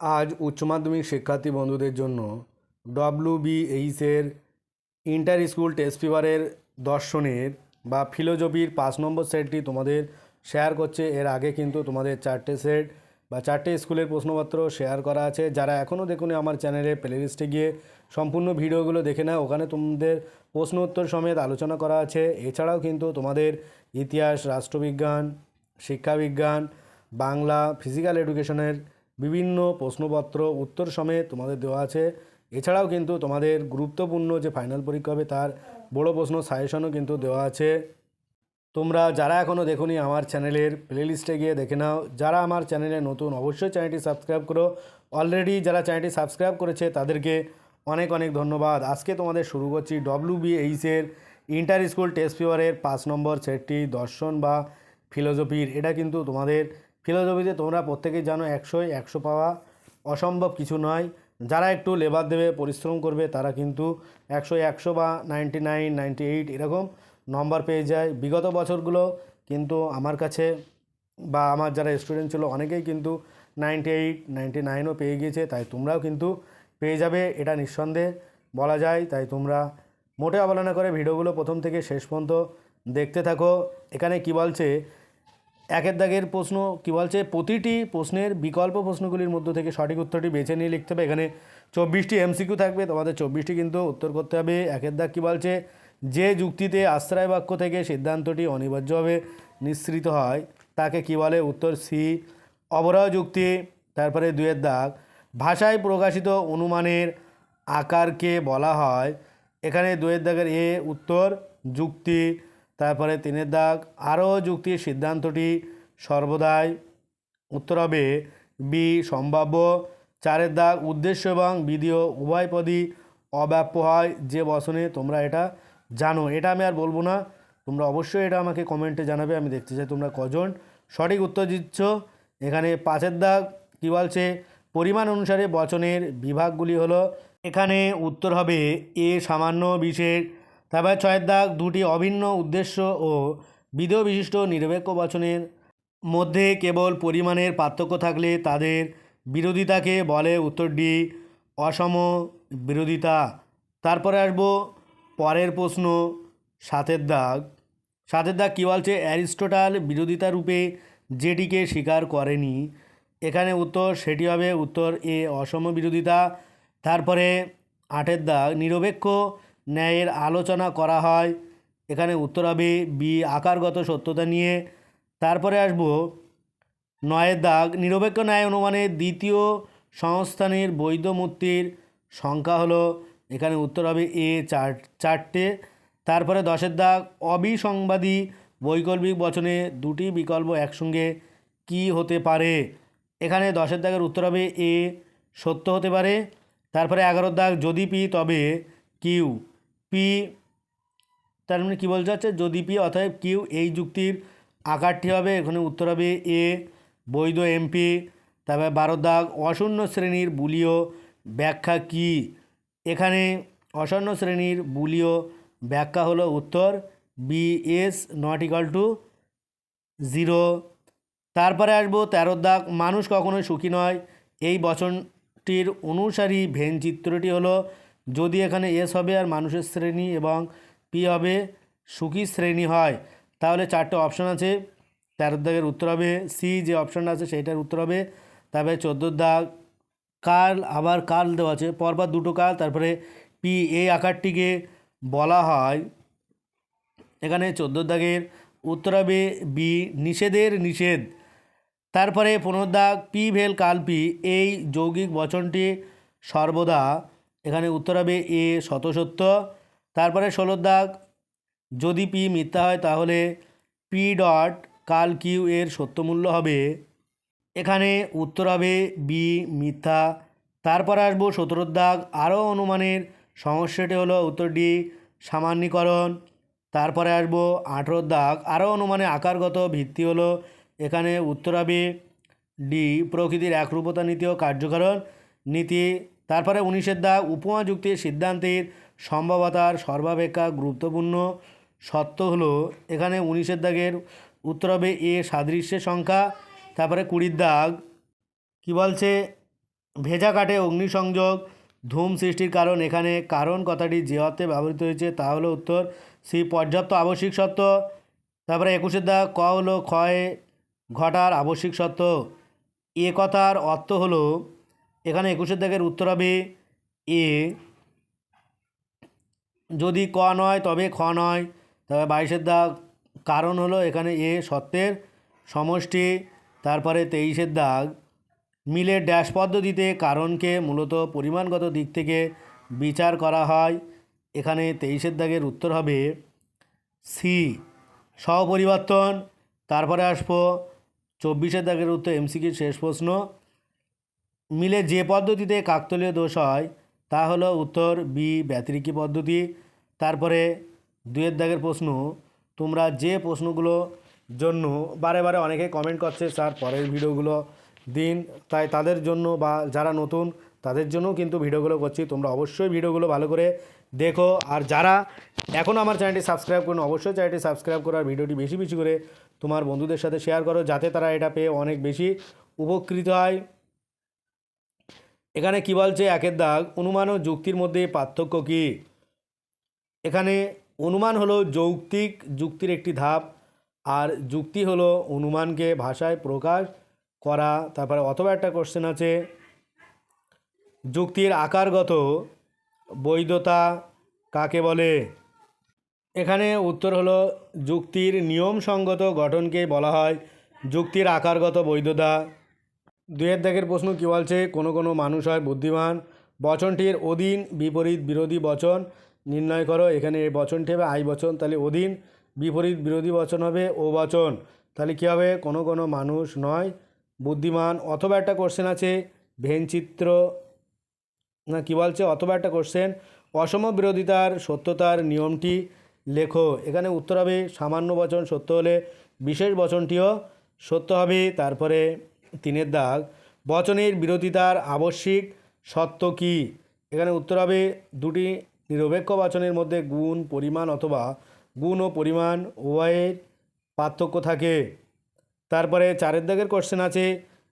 আজ উচ্চ মাধ্যমিক শিক্ষার্থী বন্ধুদের জন্য ডব্লিউ বি এইচের ইন্টার স্কুল টেস্ট পেপারের দর্শনের বা ফিলোজফির পাঁচ নম্বর সেটটি তোমাদের শেয়ার করছে। এর আগে কিন্তু তোমাদের চারটে সেট বা চারটে স্কুলের প্রশ্নপত্র শেয়ার করা আছে। যারা এখনও দেখুন আমার চ্যানেলে প্লেলিস্টে গিয়ে সম্পূর্ণ ভিডিওগুলো দেখে নাও। ওখানে তোমাদের প্রশ্ন উত্তর সমেত আলোচনা করা আছে। এছাড়াও কিন্তু তোমাদের ইতিহাস, রাষ্ট্রবিজ্ঞান, শিক্ষাবিজ্ঞান, বাংলা ফিজিক্যাল এডুকেশনের বিভিন্ন প্রশ্নপত্র, উত্তর সমেত তোমাদের দেওয়া আছে। এছাড়াও কিন্তু তোমাদের গুরুত্বপূর্ণ যে ফাইনাল পরীক্ষা হবে, তার বড় প্রশ্ন সাজেশনও কিন্তু দেওয়া আছে। তোমরা যারা এখনও দেখোনি আমার চ্যানেলের প্লেলিস্টে গিয়ে দেখে নাও। যারা আমার চ্যানেলে নতুন, অবশ্যই চ্যানেলটি সাবস্ক্রাইব করো। অলরেডি যারা চ্যানেলটি সাবস্ক্রাইব করেছে, তাদেরকে অনেক অনেক ধন্যবাদ। আজকে তোমাদের শুরু করছি ডব্লিউ এইচের ইন্টার স্কুল টেস্ট পেপারের পাঁচ নম্বর সেটটি দর্শন বা ফিলোজফির এটা কিন্তু তোমাদের ফিলোজফিতে তোমরা প্রত্যেকেই জানো একশোয় একশো পাওয়া অসম্ভব কিছু নয়। যারা একটু লেবার দেবে, পরিশ্রম করবে, তারা কিন্তু একশো একশো বা নাইনটি নাইন, নাইনটি এইট এরকম নম্বর পেয়ে যায়। বিগত বছরগুলো কিন্তু আমার কাছে বা আমার যারা স্টুডেন্ট ছিল, অনেকেই কিন্তু নাইনটি এইট, নাইনটি নাইনও পেয়ে গিয়েছে। তাই তোমরাও কিন্তু পেয়ে যাবে, এটা নিঃসন্দেহে বলা যায়। তাই তোমরা মোটে অবহেলনা করে ভিডিওগুলো প্রথম থেকে শেষ পর্যন্ত দেখতে থাকো। এখানে কি বলছে? একের দাগের প্রশ্ন কি বলছে? প্রতিটি প্রশ্নের বিকল্প প্রশ্নগুলির মধ্য থেকে সঠিক উত্তরটি বেছে নিয়ে লিখতে হবে। এখানে চব্বিশটি এমসিকিউ থাকবে তোমাদের চব্বিশটি কিন্তু উত্তর করতে হবে। একের দাগ কী বলছে? যে যুক্তিতে আশ্রয় বাক্য থেকে সিদ্ধান্তটি অনিবার্যভাবে নিঃসৃত হয়, তাকে কি বলে? উত্তর সি, অবরহ যুক্তি। তারপরে দুয়ের দাগ, ভাষায় প্রকাশিত অনুমানের আকারকে বলা হয়। এখানে দুয়ের দাগের এ উত্তর যুক্তি। তারপরে তিনের দাগ, আরও যুক্তির সিদ্ধান্তটি সর্বদাই উত্তর হবে বি, সম্ভাব্য। চারের দাগ, উদ্দেশ্য এবং বিধিও উভয় পদই অব্যাপ্য হয়। যে বসনে তোমরা এটা জানো। এটা আমি আর বলব না। তোমরা অবশ্যই এটা আমাকে কমেন্টে জানাবে, আমি দেখতে চাই তোমরা কজন। সঠিক উত্তর দিচ্ছ। এখানে পাঁচের দাগ, কী বলছে? পরিমাণ অনুসারে বচনের বিভাগগুলি হলো, এখানে উত্তর হবে এ সামান্য বিশেষ তারপর ছয়ের দাগ, দুটি অভিন্ন উদ্দেশ্য ও বিধেয় বিশিষ্ট নিরপেক্ষ বচনের মধ্যে কেবল পরিমাণের পার্থক্য থাকলে তাদের বিরোধিতাকে বলে উত্তর ডি, অসম বিরোধিতা। তারপরে আসব পরের প্রশ্ন, সাতের দাগ। সাতের দাগ কী বলছে? অ্যারিস্টোটাল বিরোধিতা রূপে যেটিকে স্বীকার করেনি। এখানে উত্তর সেটি হবে উত্তর এ, অসম বিরোধিতা। তারপরে আটের দাগ, নিরপেক্ষ ন্যায়ের আলোচনা করা হয়। এখানে উত্তর হবে বি আকারগত সত্যতা নিয়ে। তারপরে আসব নয়ের দাগ। নিরপেক্ষ ন্যায় অনুমানের দ্বিতীয় সংস্থানের বৈধ মূর্তির সংখ্যা হলো এখানে উত্তর হবে এ চার, চারটে। তারপরে দশের দাগ। অবিসংবাদী বৈকল্পিক বচনে দুটি বিকল্প একসঙ্গে কি হতে পারে? এখানে দশের দাগের উত্তর হবে এ সত্য হতে পারে। তারপরে এগারোর দাগ যদি পি তবে কিউ। পি তার মানে কী বলতে চাচ্ছে যদি পি অতএব কিউ এই যুক্তির আকারটি হবে, এখানে উত্তর হবে এ বৈধ এমপি তারপরে বারো দাগ, অশূন্য শ্রেণির বুলীয় ব্যাখ্যা কি? এখানে অশূন্য শ্রেণির বুলীয় ব্যাখ্যা হলো উত্তর B S not equal to zero তারপরে আসব, তেরো দাগ, মানুষ কখনোই সুখী নয়। এই বচনটির অনুসারী ভেন চিত্রটি হলো যদি এখানে এস হবে আর মানুষের শ্রেণি এবং পি হবে, সুখী শ্রেণি হয়, তাহলে চারটে অপশান আছে। তেরো দাগের উত্তর হবে সি যে অপশানটা আছে সেইটার উত্তর হবে। তারপরে চোদ্দোর দাগ, কাল, আবার কাল দেওয়া আছে। পরপর দুটো কাল, তারপরে পি এই আকারটিকে বলা হয়। এখানে চোদ্দ দাগের উত্তর হবে বি নিষেধের নিষেধ। তারপরে পনেরো দাগ পি ভেল, কাল পি এই যৌগিক বচনটি সর্বদা এখানে উত্তর হবে এ শতসত্য তারপরে ষোলো দাগ, যদি পি মিথ্যা হয় তাহলে পি ডট কাল কিউ এর সত্যমূল্য হবে। এখানে উত্তর হবে বি মিথ্যা। তারপরে আসব সতেরোর দাগ, আরও অনুমানের সমস্যাটি হলো উত্তর ডি সামান্যীকরণ। তারপরে আসব আঠেরোর দাগ, আরও অনুমানে আকারগত ভিত্তি হলো এখানে উত্তর হবে ডি প্রকৃতির একরূপতা নীতি ও কার্যকরণ। নীতি তারপরে উনিশের দাগ উপমা যুক্তির সিদ্ধান্তের সম্ভাবতার সর্বাপেক্ষা গুরুত্বপূর্ণ সত্য হলো, এখানে উনিশের দাগের উত্তর হবে এ সাদৃশ্যের সংখ্যা, তারপরে কুড়ির দাগ, কী বলছে, ভেজা কাঠে অগ্নিসংযোগ, ধূম সৃষ্টির কারণ, এখানে কারণ কথাটি যে অর্থে ব্যবহৃত হয়েছে তা হলো উত্তর, সি পর্যাপ্ত আবশ্যিক সত্য তারপরে একুশের দা ক হলো ক্ষয় ঘটার আবশ্যিক সত্য এ কথার অর্থ হলো এখানে একুশের দাগের উত্তর হবে এ। যদি ক নয়, তবে খ নয়। তবে বাইশের দাগ কারণ হলো এখানে এ সত্যের সমষ্টি, তারপরে তেইশের দাগ মিলের ড্যাশ পদ্ধতিতে কারণকে মূলত পরিমাণগত দিক থেকে বিচার করা হয়। এখানে তেইশের দাগের উত্তর হবে সি সহপরিবর্তন তারপরে আসব চব্বিশের দাগের উত্তর এমসিকির শেষ প্রশ্ন। মিলে যে পদ্ধতিতে কাকতলীয় দোষ হয়, তা হলো উত্তর, বি, ব্যতিরিকী পদ্ধতি। তারপরে দুয়ের দাগের প্রশ্ন, তোমরা যে প্রশ্নগুলো জন্য বারে বারে অনেকে কমেন্ট করছে, স্যার, পরের ভিডিওগুলো দিন। তাই তাদের জন্য বা যারা নতুন, তাদের জন্যও কিন্তু ভিডিওগুলো করছি। তোমরা অবশ্যই ভিডিওগুলো ভালো করে দেখো। আর যারা এখনও আমার চ্যানেলটি সাবস্ক্রাইব করুন, অবশ্যই চ্যানেলটি সাবস্ক্রাইব করো আর ভিডিওটি বেশি বেশি করে তোমার বন্ধুদের সাথে শেয়ার করো, যাতে তারা এটা পেয়ে অনেক বেশি উপকৃত হয়। এখানে কি বলছে? একের দাগ, অনুমান ও যুক্তির মধ্যে পার্থক্য কি? এখানে অনুমান হলো যৌক্তিক, যুক্তির একটি ধাপ, আর যুক্তি হলো অনুমানকে ভাষায় প্রকাশ করা। তারপরে অথবা একটা কোশ্চেন আছে, যুক্তির আকারগত বৈধতা কাকে বলে? এখানে উত্তর হলো যুক্তির নিয়মসঙ্গত গঠনকে বলা হয় যুক্তির আকারগত বৈধতা। দুয়ের দাগের প্রশ্ন কী বলছে? কোনো কোনো মানুষ হয় বুদ্ধিমান। বচনটির অধীন, বিপরীত, বিরোধী বচন। নির্ণয় করো, এখানে এই বচনটি হবে আই বচন। তাহলে অধীন, বিপরীত, বিরোধী বচন হবে ও বচন। তাহলে কী হবে? কোনো কোনো মানুষ নয়, বুদ্ধিমান। অথবা একটা কোশ্চেন আছে, ভেনচিত্র, না কী বলছে? অথবা একটা কোশ্চেন অসম বিরোধিতার সত্যতার নিয়মটি লেখো। এখানে উত্তর হবে, সামান্য বচন সত্য হলে বিশেষ বচনটিও সত্য হবে। তারপরে তিনের দাগ। বচনের বিরোধিতার আবশ্যিক সত্য কি? এখানে উত্তর হবে দুটি নিরপেক্ষ বচনের মধ্যে গুণ, পরিমাণ অথবা গুণ ও পরিমাণ উভয়ের পার্থক্য থাকে। তারপরে চারের দাগের কোশ্চেন আছে,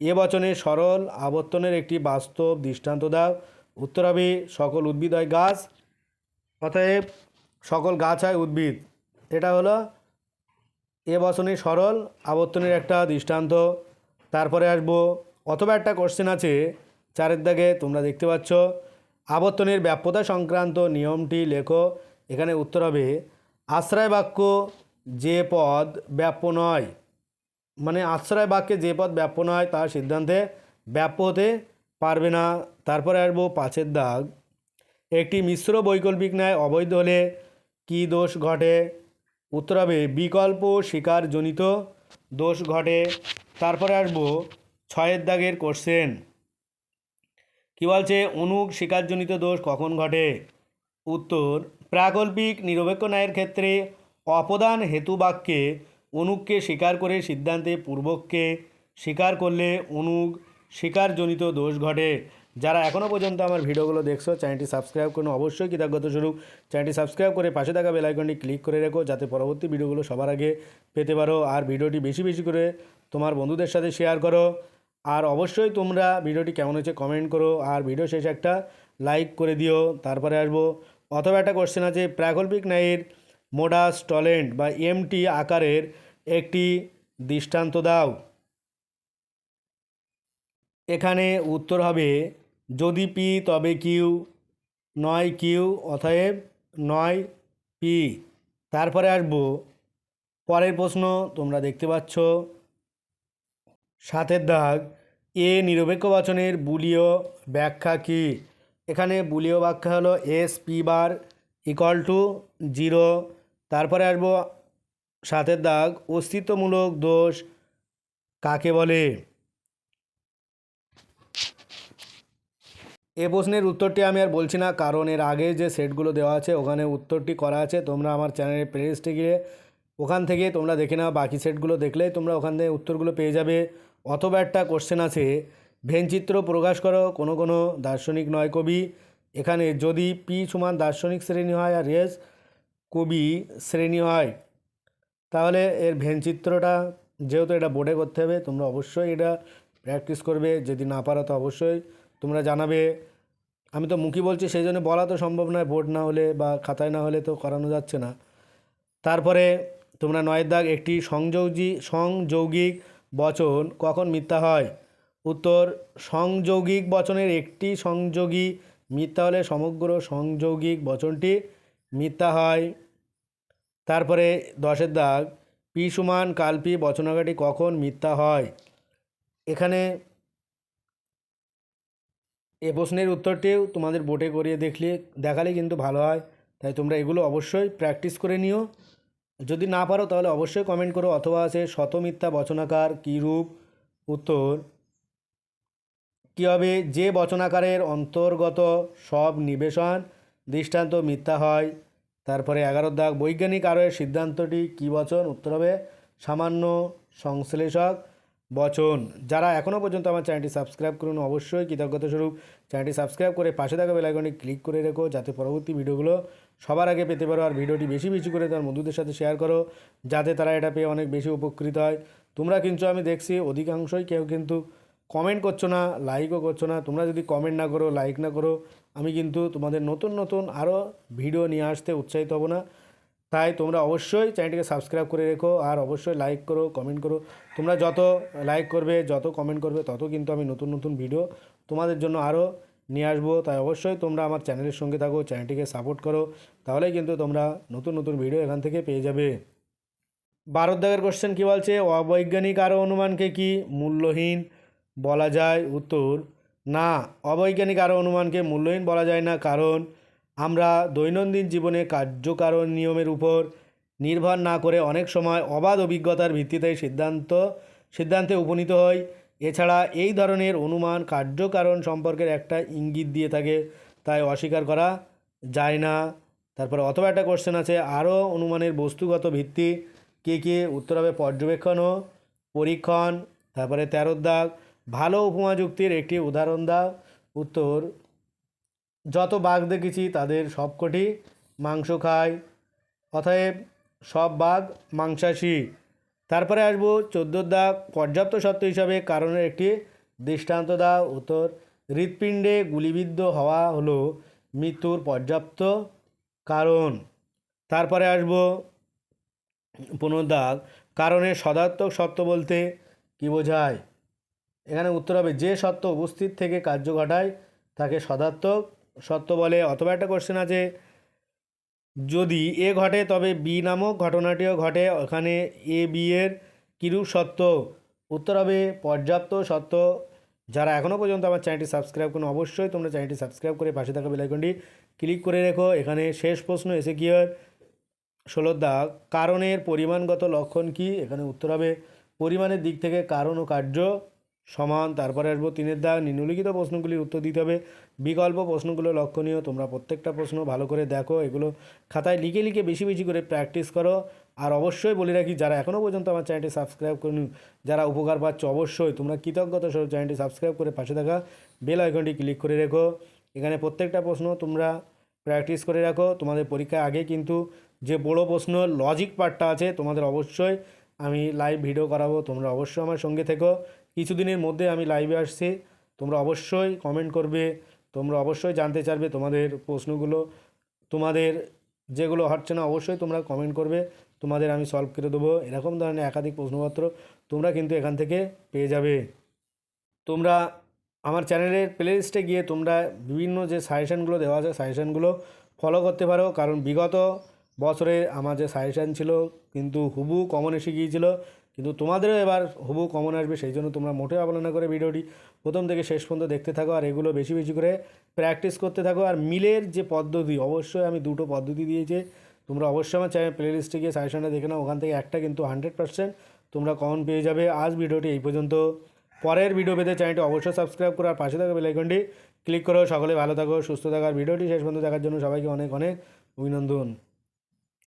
এ বচনে সরল আবর্তনের একটি বাস্তব দৃষ্টান্ত দাও উত্তর হবে সকল উদ্ভিদ হয় গাছ, অতএব সকল গাছ হয় উদ্ভিদ। এটা হলো এ বচনে সরল আবর্তনের একটা দৃষ্টান্ত। তারপরে আসব। অথবা একটা কোশ্চেন আছে, চারের দাগে তোমরা দেখতে পাচ্ছ, আবর্তনের ব্যাপ্যতা সংক্রান্ত নিয়মটি লেখো। এখানে উত্তর হবে, আশ্রয় বাক্য যে পদ ব্যাপ্য নয় মানে আশ্রয় বাক্যে যে পদ ব্যাপ্য নয় তার সিদ্ধান্তে ব্যাপ্য হতে পারবে না। তারপরে আসব পাঁচের দাগ, একটি মিশ্র বৈকল্পিক ন্যায় অবৈধ হলে কী দোষ ঘটে? উত্তর হবে, বিকল্প শিকারজনিত দোষ ঘটে। তারপরে আসব ছয়ের দাগের কোশ্চেন কী বলছে? অনুক শিকারজনিত দোষ কখন ঘটে? উত্তর প্রাকল্পিক নিরপেক্ষ ন্যায়ের ক্ষেত্রে অপদান হেতু বাক্যে অনুককে স্বীকার করে সিদ্ধান্তে পূর্বককে স্বীকার করলে অনুগ স্বীকারজনিত দোষ ঘটে। যারা এখনও পর্যন্ত আমার ভিডিওগুলো দেখছ, চ্যানেলটি সাবস্ক্রাইব করুন অবশ্যই কৃতজ্ঞতা স্বরূপ। চ্যানেলটি সাবস্ক্রাইব করে পাশে থাকা বেলাইকনটি ক্লিক করে রেখো, যাতে পরবর্তী ভিডিওগুলো সবার আগে পেতে পারো। আর ভিডিওটি বেশি বেশি করে তোমার বন্ধুদের সাথে শেয়ার করো। আর অবশ্যই তোমরা ভিডিওটি কেমন হচ্ছে কমেন্ট করো। আর ভিডিও শেষে একটা লাইক করে দিও, তারপরে আসব। অথবা একটা কোশ্চেন আছে প্রাকল্পিক ন্যায়ের মোডাস টলেন্ট বা এমটি আকারের একটি দৃষ্টান্ত দাও। এখানে উত্তর হবে যদি পি, তবে কিউ। নয় কিউ, অতএব নয় পি। তারপরে আসব। পরের প্রশ্ন তোমরা দেখতে পাচ্ছ। সাতের দাগ, এ নিরপেক্ষ বচনের বুলীয় ব্যাখ্যা কি? এখানে বুলীয় ব্যাখ্যা হলো S, P bar equal to zero. তারপরে আসব সাতের দাগ, অস্তিত্বমূলক দোষ কাকে বলে? এ প্রশ্নের উত্তরটি আমি আর বলছি না, কারণ এর আগে যে সেটগুলো দেওয়া আছে ওখানে উত্তরটি করা আছে, তোমরা আমার চ্যানেলের প্লেলিস্টে গিয়ে ওখান থেকে তোমরা দেখে নাও, বাকি সেটগুলো দেখলেই তোমরা ওখান থেকে উত্তরগুলো পেয়ে যাবে। অথবা একটা কোশ্চেন আছে, ভেনচিত্র প্রকাশ করো, কোনো কোনো দার্শনিক নয় কবি। এখানে যদি পি সমান দার্শনিক শ্রেণি হয় আর রেস কবি শ্রেণি হয়, তাহলে এর ভেনচিত্রটা যেহেতু এটা বোর্ডে করতে হবে, তোমরা অবশ্যই এটা প্র্যাকটিস করবে, যদি না পারো তো অবশ্যই। তোমরা জানাবে। আমি তো মুখী বলছি, সেই জন্য বলা তো সম্ভব নয় বোর্ড না হলে বা খাতায় না হলে তো করানো যাচ্ছে না। তারপরে তোমরা নয়ের দাগ, একটি সংযোগী, সংযৌগিক বচন কখন মিথ্যা হয়? উত্তর, সংযৌগিক বচনের একটি সংযোগী মিথ্যা হলে সমগ্র সংযৌগিক বচনটি মিথ্যা হয়। তারপরে দশের দাগ, পি সমান কালপি বচনাঘাটি কখন মিথ্যা হয়? এখানে এ প্রশ্নের উত্তরটিও তোমাদের বোটে করিয়ে দেখলে, দেখালে কিন্তু ভালো হয়। তাই তোমরা এগুলো অবশ্যই প্র্যাকটিস করে নিও। যদি না পারো তাহলে অবশ্যই কমেন্ট করো অথবা আছে শতমিথ্যা বচনাকার কী রূপ? উত্তর, কী হবে? যে বচনাকারের অন্তর্গত সব নিবেশন দৃষ্টান্ত মিথ্যা হয়। তারপরে এগারো দাগ, বৈজ্ঞানিক আরোয়ের সিদ্ধান্তটি কী বচন? উত্তর হবে সামান্য সংশ্লেষক। বচন। যারা এখনও পর্যন্ত আমার চ্যানেলটি সাবস্ক্রাইব করুন, অবশ্যই কৃতজ্ঞতা স্বরূপ চ্যানেলটি সাবস্ক্রাইব করে পাশে থাকা বেলাইকনটি ক্লিক করে রেখো, যাতে পরবর্তী ভিডিওগুলো সবার আগে পেতে পারো আর ভিডিওটি বেশি বেশি করে তার বন্ধুদের সাথে শেয়ার করো, যাতে তারা এটা পেয়ে অনেক বেশি উপকৃত হয়। তোমরা কিন্তু আমি দেখছি অধিকাংশই কেউ কিন্তু কমেন্ট করছ না লাইকও করছ না। তোমরা যদি কমেন্ট না করো লাইক না করো, আমি কিন্তু তোমাদের নতুন নতুন আরও ভিডিও নিয়ে আসতে উৎসাহিত হব না। তাই তোমরা অবশ্যই চ্যানেলটিকে সাবস্ক্রাইব করে রেখো আর অবশ্যই লাইক করো কমেন্ট করো। তোমরা যত লাইক করবে, যত কমেন্ট করবে, তত কিন্তু আমি নতুন নতুন ভিডিও তোমাদের জন্য আরও নিয়ে আসব। তাই অবশ্যই তোমরা আমার চ্যানেলের সঙ্গে থাকো, চ্যানেলটিকে সাপোর্ট করো। তাহলেই কিন্তু তোমরা নতুন নতুন ভিডিও এখান থেকে পেয়ে যাবে। বারো দাগের কোশ্চেন কী বলছে? অবৈজ্ঞানিক আরও অনুমানকে কি মূল্যহীন বলা যায়? উত্তর, না, অবৈজ্ঞানিক আরও অনুমানকে মূল্যহীন বলা যায় না। কারণ আমরা দৈনন্দিন জীবনে কার্যকারণ নিয়মের উপর নির্ভর না করে অনেক সময় অবাধ অভিজ্ঞতার ভিত্তিতে সিদ্ধান্ত, সিদ্ধান্তে উপনীত হই। এছাড়া এই ধরনের অনুমান কার্যকারণ সম্পর্কের একটা ইঙ্গিত দিয়ে থাকে, তাই অস্বীকার করা যায় না। তারপরে অথবা একটা কোশ্চেন আছে, আরও অনুমানের বস্তুগত ভিত্তি কে কে? উত্তর হবে পর্যবেক্ষণ ও পরীক্ষণ। তারপরে তেরো দাগ, ভালো উপমা যুক্তির একটি উদাহরণ দাও। উত্তর যত বাঘ দেখেছি তাদের সবকটি মাংস খায় অতএব সব বাঘ মাংসাশী। তারপরে আসব চোদ্দ দাগ পর্যাপ্ত সত্য হিসাবে কারণের একটি দৃষ্টান্ত দাও উত্তর। হৃৎপিণ্ডে গুলিবিদ্ধ হওয়া হলো মৃত্যুর পর্যাপ্ত কারণ। তারপরে আসব পনেরো দাগ কারণের সদার্থক সত্য বলতে কী বোঝায়? এখানে উত্তর হবে যে সত্য উপস্থিত থেকে কার্য ঘটায় তাকে সদার্থক সত্য বলে অথবা একটা কোশ্চেন আছে, যদি এ ঘটে তবে বি নামক ঘটনাটিও ঘটে, ওখানে এ, বি এর কিরূপ সত্য? উত্তর হবে পর্যাপ্ত সত্য। যারা এখনও পর্যন্ত আমার চ্যানেলটি সাবস্ক্রাইব করুন, অবশ্যই তোমরা চ্যানেলটি সাবস্ক্রাইব করে পাশে থাকা বেলাইকনটি ক্লিক করে রেখো। এখানে শেষ প্রশ্ন এসে কি হয় ষোলোর দাগ। কারণের পরিমাণগত লক্ষণ কি? এখানে উত্তর হবে পরিমাণের দিক থেকে কারণ ও কার্য। সমান, তারপরে আসব তিনের দাগ, নিম্নলিখিত প্রশ্নগুলির উত্তর দিতে হবে। বিকল্প প্রশ্নগুলো লক্ষণীয়, তোমরা প্রত্যেকটা প্রশ্ন ভালো করে দেখো, এগুলো খাতায় লিখে লিখে বেশি বেশি করে প্র্যাকটিস করো। আর অবশ্যই বলে রাখি, যারা এখনও পর্যন্ত আমার চ্যানেলটি সাবস্ক্রাইব করেনি, যারা উপকার পাচ্ছ অবশ্যই, তোমরা কৃতজ্ঞতা স্বরূপ চ্যানেলটি সাবস্ক্রাইব করে পাশে থাকা বেল আইকনটি ক্লিক করে রেখো। এখানে প্রত্যেকটা প্রশ্ন তোমরা প্র্যাকটিস করে রাখো। তোমাদের পরীক্ষার আগে কিন্তু যে বড় প্রশ্ন লজিক পার্টটা আছে, তোমাদের অবশ্যই আমি লাইভ ভিডিও করাবো, তোমরা অবশ্যই আমার সঙ্গে থেকো। কিছুদিনের মধ্যে আমি লাইভে আসছি। তোমরা অবশ্যই কমেন্ট করবে, তোমরা অবশ্যই জানতে চাইবে তোমাদের প্রশ্নগুলো। তোমাদের যেগুলো হচ্ছে না, অবশ্যই তোমরা কমেন্ট করবে, তোমাদের আমি সলভ করে দেবো। এরকম ধরনের একাধিক প্রশ্নপত্র তোমরা কিন্তু এখান থেকে পেয়ে যাবে। তোমরা আমার চ্যানেলের প্লেলিস্টে গিয়ে তোমরা বিভিন্ন যে সাজেশানগুলো দেওয়া আছে সাজেশানগুলো ফলো করতে পারো। কারণ বিগত বছরে আমার যে সাজেশান ছিল, কিন্তু হুবু কমন এসে গিয়েছিল। কিন্তু তোমাদেরও এবার হুবু কমন আসবে, সেই জন্য তোমরা মোটেও অবহেলা করে ভিডিওটি প্রথম থেকে শেষ পর্যন্ত দেখতে থাকো আর এগুলো বেশি বেশি করে প্র্যাকটিস করতে থাকো। আর মিলের যে পদ্ধতি, অবশ্যই আমি দুটো পদ্ধতি দিয়েছি। তোমরা অবশ্যই আমার চ্যানেল প্লেলিস্টে গিয়ে সাজেশনটা দেখে নাও, ওখান থেকে একটা কিন্তু হান্ড্রেড পার্সেন্ট তোমরা কমন পেয়ে যাবে। আজ ভিডিওটি এই পর্যন্ত। পরের ভিডিও পেতে চ্যানেলটি অবশ্যই সাবস্ক্রাইব করো আর পাশে থাকা বেলাইকনটি ক্লিক করো। সকলে ভালো থাকো, সুস্থ থাকার ভিডিওটি শেষ পর্যন্ত দেখার জন্য সবাইকে অনেক অনেক অভিনন্দন।